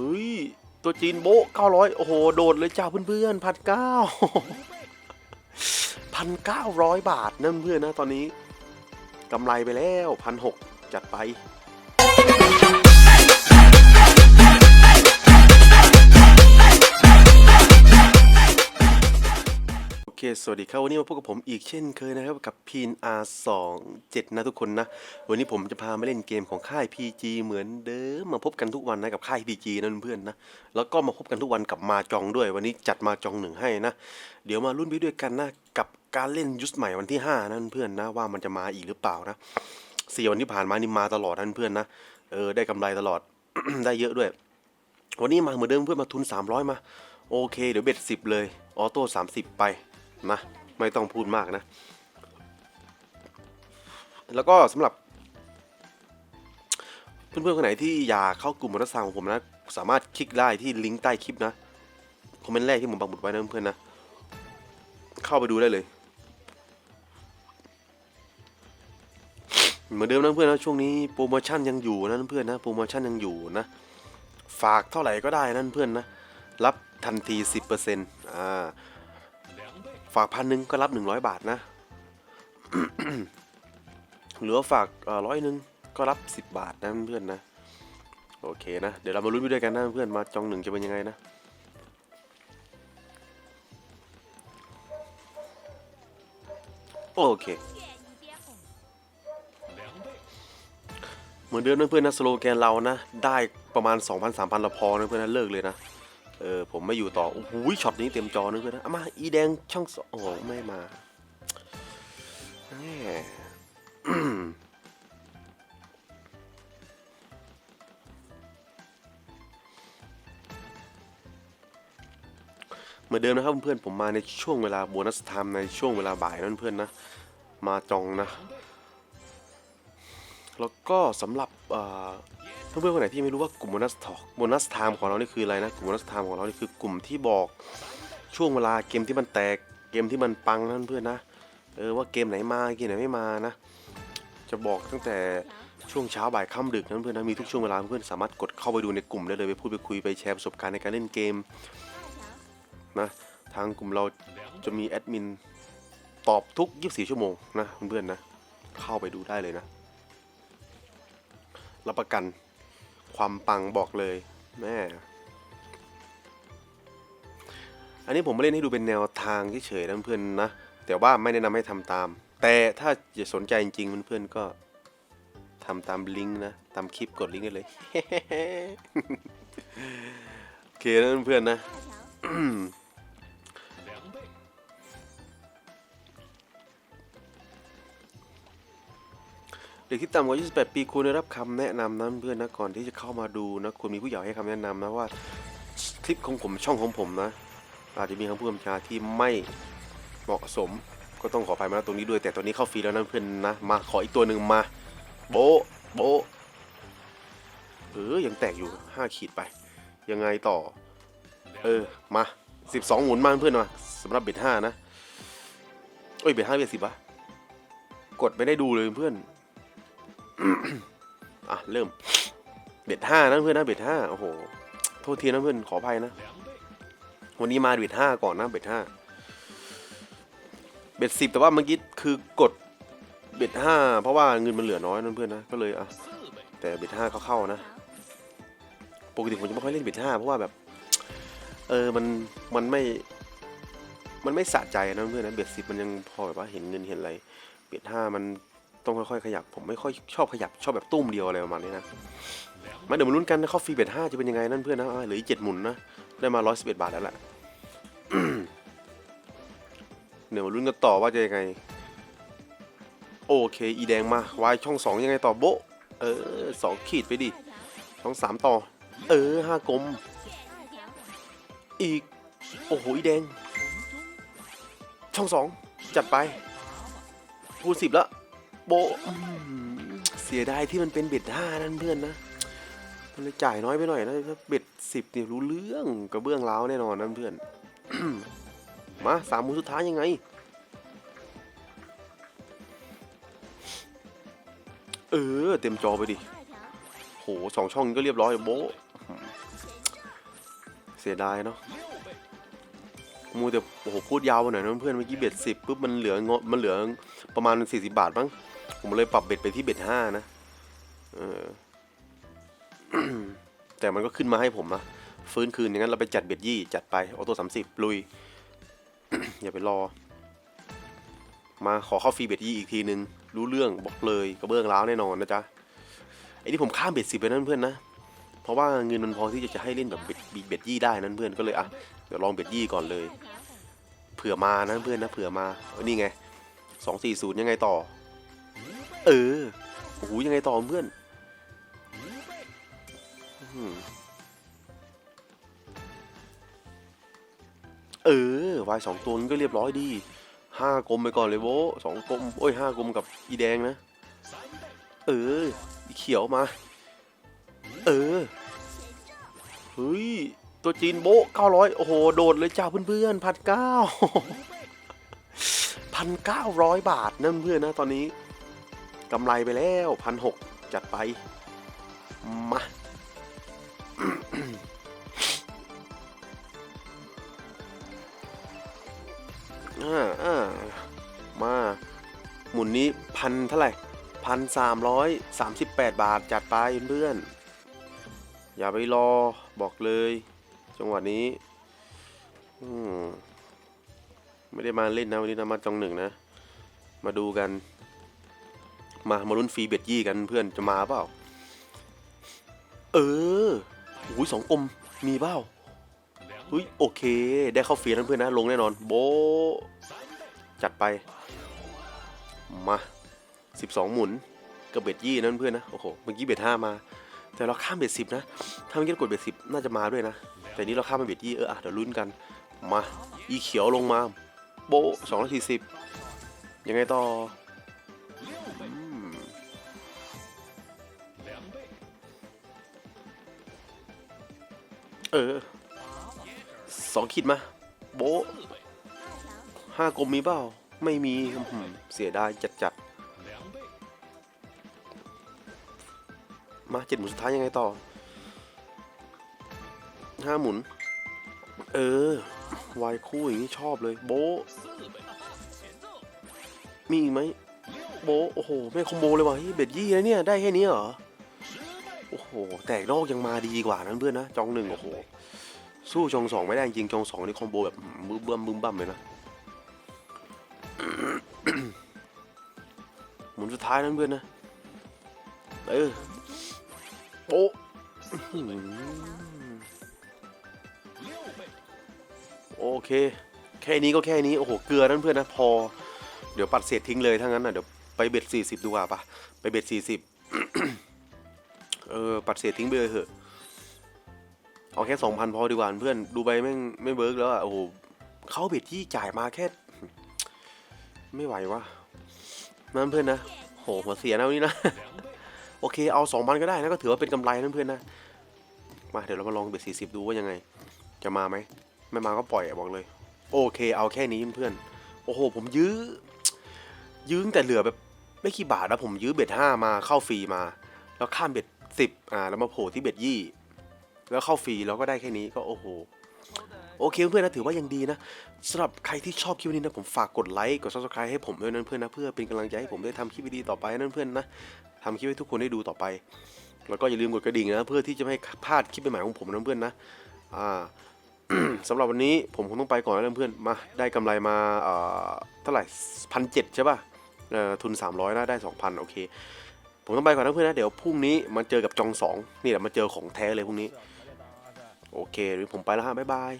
ฮ้ย ตัวจีนโบ900 โอ้โห โดดเลยจ้าเพื่อนๆพันเก้าพันเก้าร้อยบาทนะเพื่อนนะตอนนี้กำไรไปแล้วพันหกจัดไป เค สวัสดีครับ วันนี้มาพบกับผมอีกเช่นเคยนะครับ กับพีน R27 นะทุกคนนะ วันนี้ผมจะพามาเล่นเกมของค่าย PG เหมือนเดิม มาพบกันทุกวันนะกับค่าย PG นะเพื่อนๆนะ แล้วก็มาพบกันทุกวันกับมาจองด้วย วันนี้จัดมาจองหนึ่งให้นะ เดี๋ยวมารุ่นไปด้วยกันนะ กับการเล่นยุสใหม่วันที่ 5 นะเพื่อนๆนะ ว่ามันจะมาอีกหรือเปล่านะสี่วันที่ผ่านมานี่มาตลอดนะเพื่อนๆนะ เออได้กำไรตลอด ได้เยอะด้วย วันนี้มาเหมือนเดิมเพื่อนมาทุน 300 มา โอเค เดี๋ยวเบ็ดสิบเลย ออโต้30 ไป นะไม่ต้องพูดมากนะ แล้วก็สำหรับ เพื่อนๆคนไหนที่อยากเข้ากลุ่มมอเตอร์ไซค์ของผมนะ สามารถคลิกได้ที่ลิงก์ใต้คลิปนะคอมเมนต์แรกที่ผมปักหมุดไว้นะเพื่อนๆนะ เข้าไปดูได้เลยเหมือนเดิมนะเพื่อนนะช่วงนี้โปรโมชั่นยังอยู่นะเพื่อนนะโปรโมชั่นยังอยู่นะ ฝากเท่าไหร่ก็ได้นะเพื่อนนะ รับทันที 10%อ่า ฝากพันหนึ่งก็รับ 100 บาทนะ หรือว่าฝากร้อยหนึ่งก็รับ 10 บาทนะเพื่อนนะ โอเคนะ เดี๋ยวเรามาลุ้นไปด้วยกันนะเพื่อนมาจองหนึ่งจะเป็นยังไงนะโอเค เหมือนเดิมนะเพื่อนนะสโลแกนเรานะ ได้ประมาณ 2,000-3,000เราพอนะเพื่อนนะเลิกเลยนะ เออผมไม่อยู่ต่อโอ้โหช็อตนี้เต็มจอนะเพื่อนะเอามาอีแดงช่องสองโอ้ไม่มาแหมเหมือนเดิมนะครับเพื่อนผมมาในช่วงเวลาโบนัสไทม์ในช่วงเวลาบ่ายนั่นเพื่อนนะ มาจองนะ แล้วก็สำหรับ เพื่อนๆคนไหนที่ไม่รู้ว่ากลุ่มโบนัสทอกโบนัสไทม์ของเรานี่คืออะไรนะกลุ่มโบนัสไทม์ของเรานี่คือกลุ่มที่บอกช่วงเวลาเกมที่มันแตกเกมที่มันปังนั่นเพื่อนนะเออว่าเกมไหนมาเกมไหนไม่มานะ จะบอกตั้งแต่ช่วงเช้าบ่ายค่ำดึกนั้นเพื่อนนะมีทุกช่วงเวลาเพื่อนสามารถกดเข้าไปดูในกลุ่มได้เลยไปพูดไปคุยไปแชร์ประสบการณ์ในการเล่นเกมนะทางกลุ่มเราจะมีแอดมินตอบทุก 24 ชั่วโมงนะเพื่อนๆนะ เข้าไปดูได้เลยนะ รับประกัน ความปังบอกเลยแม่อันนี้ผมมาเล่นให้ดูเป็นแนวทางเฉยๆนะเพื่อนๆนะ แต่ว่าไม่แนะนำให้ทำตาม แต่ถ้าจะสนใจจริงๆเพื่อนๆก็ทำตามลิงก์นะ ตามคลิปกดลิงก์ได้เลยโอเคนะเพื่อนๆนะ เด็กที่ต่ำกว่า 28 ปีควรได้รับคำแนะนำนะเพื่อนนะก่อนที่จะเข้ามาดูนะควรมีผู้ใหญ่ให้คำแนะนำนะว่าคลิปของผมช่องของผมนะ อาจจะมีคำพูดคำจาที่ไม่เหมาะสม ก็ต้องขออภัยมาตรงนี้ด้วย แต่ตัวนี้เข้าฟรีแล้วนะเพื่อนนะมาขออีกตัวหนึ่งมาโบโบเออยังแตกอยู่ 5 ขีดไป ยังไงต่อ เออมา 12 หมุนมาเพื่อนมาสำหรับเบ็ด5นะเอ้ยเบ็ด5เบ็ด10วะกดไม่ได้ดูเลยเพื่อน อะ เริ่ม เบ็ดห้านะเพื่อนนะเบ็ดห้าโอ้โห โทษทีนะเพื่อนขออภัยนะ วันนี้มาเบ็ดห้าก่อนนะเบ็ดห้าเบ็ดสิบแต่ว่าเมื่อกี้คือกดเบ็ดห้าเพราะว่าเงินมันเหลือน้อยนะเพื่อนนะ ก็เลยอะ แต่เบ็ดห้าเขาเข้านะ ปกติผมจะไม่ค่อยเล่นเบ็ดห้าเพราะว่าแบบ เออมันมันไม่ มันไม่สะใจนะเพื่อนนะเบ็ดสิบมันยังพอแบบว่าเห็นเงินเห็นอะไรเบ็ดห้ามัน ต้องค่อยๆขยับ ผมไม่ค่อยชอบขยับชอบแบบตุ้มเดียวอะไรประมาณนี้นะมาเดี๋ยวมาลุ้นกันนะข้าฟรีเบ็ดห้าจะเป็นยังไงนั่นเพื่อนนะเหลืออีกเจ็ดหมุนนะ ได้มาร้อยสิบเอ็ดบาทแล้วแหละเดี๋ยวมาลุ้นกันต่อว่าจะยังไง โอเค อีแดงมาวายช่องสองยังไงต่อโบเออสองขีดไปดิช่องสามต่อ เออห้ากลม อีก โอ้โห อีแดง ช่องสองจัดไปคูณสิบแล้ว โบะอืมเสียดายที่มันเป็นเบ็ดห้านั่นเพื่อนนะ มันเลยจ่ายน้อยไปหน่อยนะถ้าเบ็ดสิบเนี่ยรู้เรื่องกระเบื้องร้าวแน่นอนนั่นเพื่อน มาสามหมูสุดท้ายยังไง เออ เต็มจอไปดิ โหสองช่องนี้ก็เรียบร้อยโบะเสียดายเนาะมูแต่โอ้โหพูดยาวไปหน่อยนะเพื่อนเมื่อกี้เบ็ดสิบปุ๊บมันเหลือเงบมันเหลือประมาณสี่สิบาทมั้ง ผมเลยปรับเบ็ดไปที่เบ็ดห้านะเออแต่มันก็ขึ้นมาให้ผมนะฟื้นคืนอย่างนั้นเราไปจัดเบ็ดยี่จัดไปออโต้สามสิบลุย อย่าไปรอ มาขอเข้าฟรีเบ็ดยี่อีกทีนึง รู้เรื่องบอกเลยกระเบื้องร้าวแน่นอนนะจ๊ะไอ้นี่ผมข้ามเบ็ดสิบไปนั่นเพื่อนนะเพราะว่าเงินมันพอที่จะจะให้เล่นแบบเบ็ดเบ็ดยี่ได้นั่นเพื่อนก็เลยอะเดี๋ยวลองเบ็ดยี่ก่อนเลย เผื่อมานะเพื่อนนะเผื่อมาอนี่ไงสองสี่ศูนย์ยังไงต่อ เออโอ้โหยังไงต่อเพื่อนอื้ออเออวายสองตัวนี้ก็เรียบร้อยดีห้ากลมไปก่อนเลยโว้สองกลมโอ้ยห้ากลมกับอีแดงนะ เออ อีเขียวมา เออ เฮ้ย ตัวจีนโบเก้าร้อยโอ้โห โดดเลยจ้าเพื่อนๆพันเก้าพันเก้าร้อยบาทนะเพื่อนนะตอนนี้ กำไรไปแล้วพันหกจัดไปมาอ่ามา หมุนนี้พันเท่าไหร่พันสามร้อยสามสิบแปดบาทจัดไปเพื่อน อย่าไปรอบอกเลย จังหวะนี้ไม่ได้มาเล่นนะวันนี้นะมาจองหนึ่งนะ มาดูกัน มามาลุ้นฟรีเบ็ดยี่กันเพื่อนจะมาเปล่า เออโอ้ยสองกลมมีเปล่าเฮ้ยโอเค ได้เข้าฟรีนะเพื่อนนะ ลงแน่นอน โบ จัดไป มาสิบสองหมุนกับเบ็ดยี่นั่นเพื่อนนะ โอ้โห เมื่อกี้เบ็ดห้ามา แต่เราข้ามเบ็ดสิบนะ ถ้าเมื่อกี้กดเบ็ดสิบน่าจะมาด้วยนะ แต่นี้เราข้ามมาเบ็ดยี่เอออะเดี๋ยวลุ้นกัน มา อีเขียวลงมา โบสองร้อยสี่สิบยังไงต่อ เออสองขีดมา โบห้ากลมมีเปล่า ไม่มีเสียดายจัดจัดๆมาเจ็ดหมุนสุดท้ายยังไงต่อห้าหมุน เออ วายคู่อย่างนี้ชอบเลย โบมีอีกไหม โบโอ้โห ไม่คอมโบเลยว่ะเฮ้ยเบ็ดยี่นะเนี่ย ได้แค่นี้เหรอ โอ้โห แตกนอกยังมาดีกว่านั้นเพื่อนนะ จองหนึ่งโอ้โห สู้จองสองไม่ได้จริงจองสองนี่คอมโบแบบมือเบิ่มบึ้มบั่มเลยนะหมุนสุดท้ายนั้นเพื่อนนะเออโป๊ะอื้อหือโอเค แค่นี้ก็แค่นี้ โอ้โห เกลือนั่นเพื่อนนะ พอ เดี๋ยวปัดเศษทิ้งเลยถ้างั้นนะเดี๋ยวไปเบ็ดสี่สิบดีกว่าปะไปเบ็ดสี่สิบ เออปัดเศษทิ้งไปเลยเถอะ เอาแค่สองพันพอดีกว่าเพื่อนดูไปแม่ไม่เบิร์กแล้วอะโอ้โหเขาเบ็ดที่จ่ายมาแค่ ไม่ไหววะนั่นเพื่อนนะโหหัวเสียนะวันนี้นะ โอเคเอาสองพันก็ได้นะก็ถือว่าเป็นกำไรนั่นเพื่อนนะมาเดี๋ยวเรามาลองเบ็ดสี่สิบดูว่ายังไง จะมาไหมไม่มาก็ปล่อยบอกเลย โอเค เอาแค่นี้เพื่อนโอ้โห ผมยื้อ ยื้อตั้งแต่เหลือแบบไม่กี่บาทนะผมยื้อเบ็ดห้ามาเข้าฟรีมา แล้วข้ามเบ็ด สิบอ่าแล้วมาโผล่ที่เบ็ดยี่ แล้วเข้าฟรีแล้วก็ได้แค่นี้ก็โอ้โหโอเคเพื่อนนะถือว่ายังดีนะสำหรับใครที่ชอบคลิปนี้นะผมฝากกดไลค์กด subscribe ให้ผมด้วยนะเพื่อนนะเพื่อเป็นกำลังใจให้ผมได้ทำคลิปดีๆต่อไปนั่นเพื่อนนะทำคลิปให้ทุกคนได้ดูต่อไป แล้วก็อย่าลืมกดกระดิ่งนะเพื่อที่จะไม่ให้พลาดคลิปใหม่ของผมนะเพื่อนนะอ่าสำหรับวันนี้ผมคงต้องไปก่อนแล้วเพื่อนมาได้กำไรมาเอ่อเท่าไหร่พันเจ็ดใช่ป่ะเอ่อทุน 300นะได้ 2,000 โอเค ผมต้องไปก่อนนะเพื่อนนะ เดี๋ยวพรุ่งนี้มาเจอกับจองสองนี่แหละมาเจอของแท้เลยพรุ่งนี้ โอเคเดี๋ยวผมไปแล้วฮะบ๊ายบาย